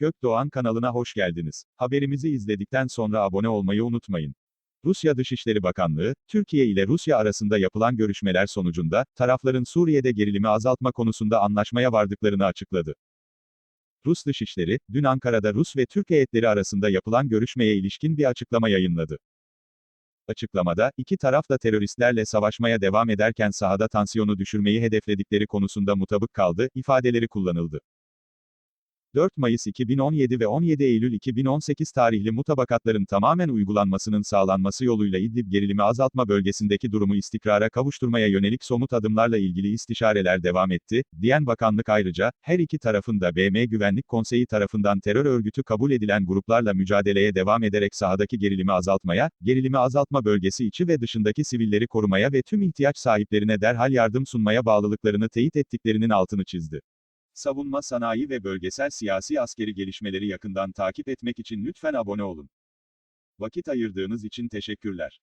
Gökdoğan kanalına hoş geldiniz. Haberimizi izledikten sonra abone olmayı unutmayın. Rusya Dışişleri Bakanlığı, Türkiye ile Rusya arasında yapılan görüşmeler sonucunda, tarafların Suriye'de gerilimi azaltma konusunda anlaşmaya vardıklarını açıkladı. Rus Dışişleri, dün Ankara'da Rus ve Türk heyetleri arasında yapılan görüşmeye ilişkin bir açıklama yayınladı. Açıklamada, iki taraf da teröristlerle savaşmaya devam ederken sahada tansiyonu düşürmeyi hedefledikleri konusunda mutabık kaldı, ifadeleri kullanıldı. 4 Mayıs 2017 ve 17 Eylül 2018 tarihli mutabakatların tamamen uygulanmasının sağlanması yoluyla İdlib gerilimi azaltma bölgesindeki durumu istikrara kavuşturmaya yönelik somut adımlarla ilgili istişareler devam etti, diyen bakanlık ayrıca, her iki tarafın da BM Güvenlik Konseyi tarafından terör örgütü kabul edilen gruplarla mücadeleye devam ederek sahadaki gerilimi azaltmaya, gerilimi azaltma bölgesi içi ve dışındaki sivilleri korumaya ve tüm ihtiyaç sahiplerine derhal yardım sunmaya bağlılıklarını teyit ettiklerinin altını çizdi. Savunma sanayi ve bölgesel siyasi askeri gelişmeleri yakından takip etmek için lütfen abone olun. Vakit ayırdığınız için teşekkürler.